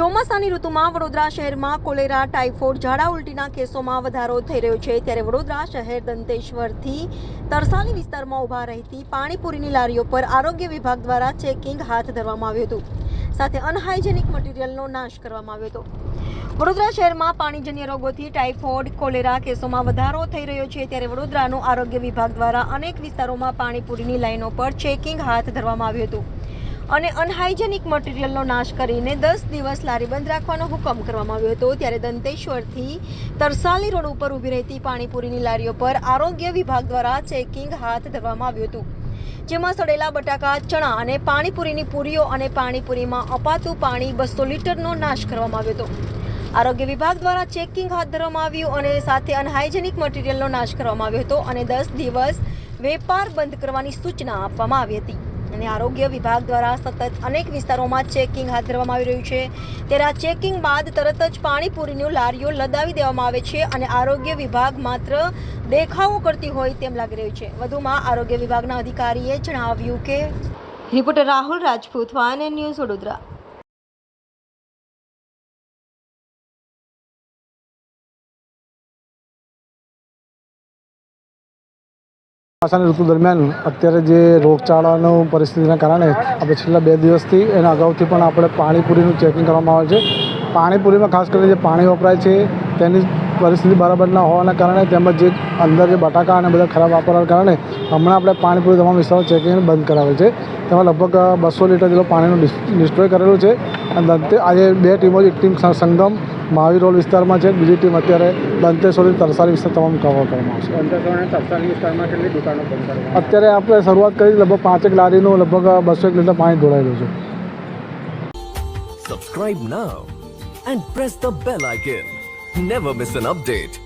ચોમાસાની ઋતુમાં વડોદરા શહેરમાં કોલેરા, ટાઇફોઇડ, ઝાડા ઉલટીના કેસોમાં વધારો થઈ રહ્યો છે. ત્યારે વડોદરા શહેર દંતેશ્વરથી તરસાલી વિસ્તારમાં ઊભા રહેતી પાણીપુરીની લારીઓ પર આરોગ્ય વિભાગ દ્વારા ચેકિંગ હાથ ધરવામાં આવ્યું હતું. સાથે અનહાઇજેનિક મટીરિયલનો નાશ કરવામાં આવ્યો હતો. વડોદરા શહેરમાં પાણીજન્ય રોગોથી ટાઇફોઇડ, કોલેરા કેસોમાં વધારો થઈ રહ્યો છે. ત્યારે વડોદરાનું આરોગ્ય વિભાગ દ્વારા અનેક વિસ્તારોમાં પાણીપુરીની લાઈનો પર ચેકિંગ હાથ ધરવામાં આવ્યું હતું. અને અનહાઇજેનિક મટીરિયલનો નાશ કરીને દસ દિવસ લારી બંધ રાખવાનો હુકમ કરવામાં આવ્યો હતો. ત્યારે દંતેશ્વરથી તરસાલી રોડ ઉપર ઊભી રહેતી પાણીપુરીની લારીઓ પર આરોગ્ય વિભાગ દ્વારા ચેકિંગ હાથ ધરવામાં આવ્યું હતું. જેમાં સડેલા બટાકા, ચણા અને પાણીપુરીની પૂરીઓ અને પાણીપુરીમાં અપાતું પાણી બસો લીટરનો નાશ કરવામાં આવ્યો હતો. આરોગ્ય વિભાગ દ્વારા ચેકિંગ હાથ ધરવામાં આવ્યું અને સાથે અનહાઇજેનિક મટીરિયલનો નાશ કરવામાં આવ્યો હતો અને દસ દિવસ વેપાર બંધ કરવાની સૂચના આપવામાં આવી હતી. અને આરોગ્ય વિભાગ દ્વારા સતત અનેક વિસ્તારોમાં ચેકિંગ હાથ ધરવામાં આવી રહ્યું છે. ત્યારે આ ચેકિંગ બાદ તરત જ પાણીપુરીનું લારીઓ લદાવી દેવામાં આવે છે અને આરોગ્ય વિભાગ માત્ર દેખાવો કરતી હોય તેમ લાગી રહ્યું છે. વધુમાં આરોગ્ય વિભાગના અધિકારીએ જણાવ્યું કે રિપોર્ટર રાહુલ રાજપૂત, વાયન ન્યૂઝ વડોદરા. ચોમાસાની ઋતુ દરમિયાન અત્યારે જે રોગચાળાનું પરિસ્થિતિના કારણે આપણે છેલ્લા બે દિવસથી એના અગાઉથી પણ આપણે પાણીપુરીનું ચેકિંગ કરવામાં આવે છે. પાણીપુરીમાં ખાસ કરીને જે પાણી વપરાય છે, તેની પરિસ્થિતિ બરાબર ના હોવાના કારણે તેમજ જે અંદર જે બટાકા અને બધા ખરાબ વાપરવાના કારણે હમણાં આપણે પાણીપુરી તમામ વિસ્તારો ચેકિંગ બંધ કરાવે છે. તેમાં લગભગ બસો લીટર જેટલો પાણીનું ડિસ્ટ્રોય કરેલું છે. અને આજે બે ટીમો એક ટીમ સંગમ મહાવીર રોડ વિસ્તારમાં છે. બીજી ટીમ અત્યારે દંતેશ્વરી તરસારી વિસ્તાર તમામ કવર કરવામાં આવશે. દંતેશ્વર અને તરસારી વિસ્તારમાં કેટલી દુકાનો બંધ અત્યારે આપણે શરૂઆત કરી લગભગ પાંચેક લારીનું લગભગ બસો એક લીટર પાણી ઢોળાયેલું છે. Subscribe now and press the bell icon never miss an update.